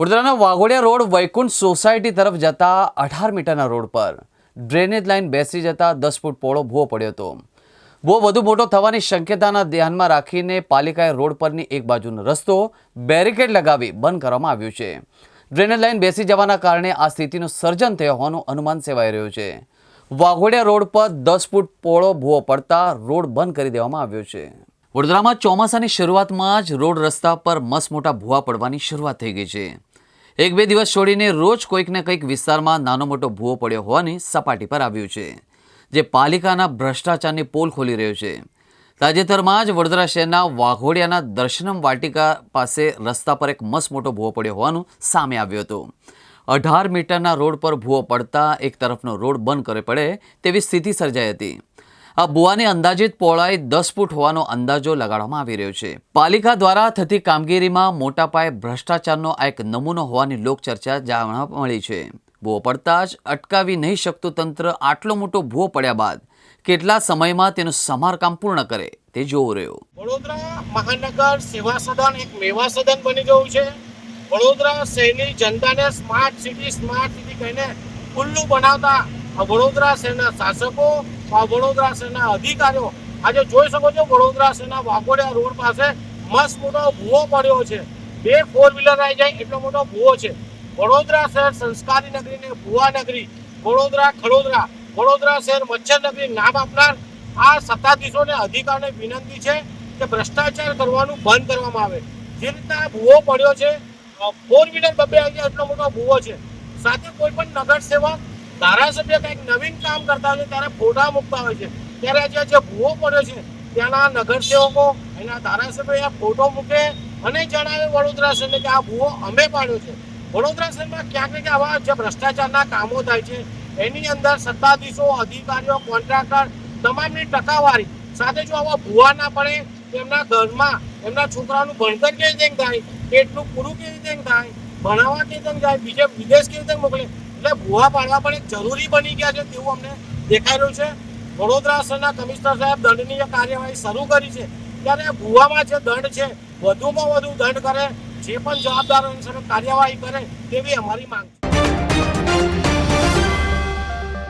વડોદરાના Waghodia road Vaikuntha society તરફ જતા અઢાર મીટરના રોડ પર ડ્રેનેજ લાઇન બેસી જતા દસ ફૂટ પોળો ભૂવો પડ્યો હતો. ભૂવો વધુ મોટો થવાની શક્યતાના ધ્યાનમાં રાખીને પાલિકાએ રોડ પરની એક બાજુનો રસ્તો બેરિકેડ લગાવી બંધ કરવામાં આવ્યો છે. ડ્રેનેજ લાઇન બેસી જવાના કારણે આ સ્થિતિનું સર્જન થયો હોવાનું અનુમાન સેવાઈ રહ્યું છે. વાઘોડિયા રોડ પર દસ ફૂટ પોળો ભૂવો પડતા રોડ બંધ કરી દેવામાં આવ્યો છે. વડોદરામાં ચોમાસાની શરૂઆતમાં જ રોડ રસ્તા પર મસ્ત મોટા ભૂવા પડવાની શરૂઆત થઈ ગઈ છે. એક બે દિવસ છોડીને રોજ કોઈકને કંઈક વિસ્તારમાં નાનો મોટો ભૂવો પડ્યો હોવાની સપાટી પર આવ્યું છે, જે પાલિકાના ભ્રષ્ટાચારની પોલ ખોલી રહ્યો છે. તાજેતરમાં જ વડોદરા શહેરના વાઘોડિયાના દર્શનમ વાટિકા પાસે રસ્તા પર એક મસ્ત મોટો ભૂવો પડ્યો હોવાનું સામે આવ્યું હતું. અઢાર મીટરના રોડ પર ભૂવો પડતા એક તરફનો રોડ બંધ કરે પડે તેવી સ્થિતિ સર્જાઈ હતી. આ ભૂવાની અંદાજિત પહોળાઈ દસ ફૂટ હોવાનો અંદાજો લગાડવામાં આવી રહ્યો છે. પાલિકા દ્વારા થતી કામગીરીમાં મોટા પાયે ભ્રષ્ટાચારનો આ એક નમૂનો હોવાની લોકચર્ચા જાણવા મળી છે. ભૂવો પડતા જ અટકાવી નહીં શકતું તંત્ર આટલો મોટો ભૂવો પડ્યા બાદ કેટલા સમયમાં તેનું સમારકામ પૂર્ણ કરે તે જોવું રહ્યું. વડોદરા મહાનગર સેવા સદન એક મેવા સદન બની ગયું છે. વડોદરા શહેરની જનતાને સ્માર્ટ સિટી સ્માર્ટ સિટી કહીને ખુલ્લું બનાવતા વડોદરા શહેરના શાસકો, આ વડોદરા શહેરના અધિકારીઓ, આજે જોઈ શકો છો વડોદરા શહેરના વાઘોડિયા રોડ પાસે મસ્ત મોટો ભૂવો પડ્યો છે. બે ફોર વ્હીલર આવી જાય એટલો મોટો ભૂવો છે. વડોદરા શહેર સંસ્કારી નગરી ને ભુવા નગરી, વડોદરા ખડોદરા, વડોદરા શહેર મચ્છર નગરી નામ આપનાર આ સત્તાધીશોને અધિકારને વિનંતી છે કે ભ્રષ્ટાચાર કરવાનું બંધ કરવામાં આવે. જે રીતના ભૂવો પડ્યો છે ફોર વ્હીલર બબે આવી જાય એટલો મોટો ભૂવો છે. સાથે કોઈ પણ નગર સેવક ધારાસભ્ય કંઈક નવીન કામ કરતા હોય ત્યારે ફોટા મૂકતા હોય છે. ત્યારે આજે જે ભૂવો પડ્યો છે, ત્યાંના નગરસેવકો, એના ધારાસભ્ય ફોટો મૂકે અને જણાવે વડોદરા શહેરને કે આ ભૂવો અમે પાડ્યો છે. વડોદરા શહેરમાં ક્યાંક ને ક્યાંક આવા જે ભ્રષ્ટાચારના કામો થાય છે, એની અંદર સત્તાધીશો, અધિકારીઓ, કોન્ટ્રાક્ટર તમામની ટકાવારી. સાથે જો આવા ભૂવા ના પડે, એમના ઘરમાં એમના છોકરાનું ભણતર કેવી રીતે થાય? એટલું પૂરું કેવી રીતે થાય? ભણાવવા કેવી રીતે જાય બીજે વિદેશ કેવી રીતે મોકલે? એટલે ભૂવા પાડવા પણ એક જરૂરી બની ગયા છે તેવું અમને દેખાઈ રહ્યું છે. વડોદરા શહેરના કમિશનર સાહેબ દંડનીય કાર્યવાહી શરૂ કરી છે. ત્યારે ભૂવામાં જે દંડ છે, વધુમાં વધુ દંડ કરે, જે પણ જવાબદારો કાર્યવાહી કરે, તેવી અમારી માંગ છે.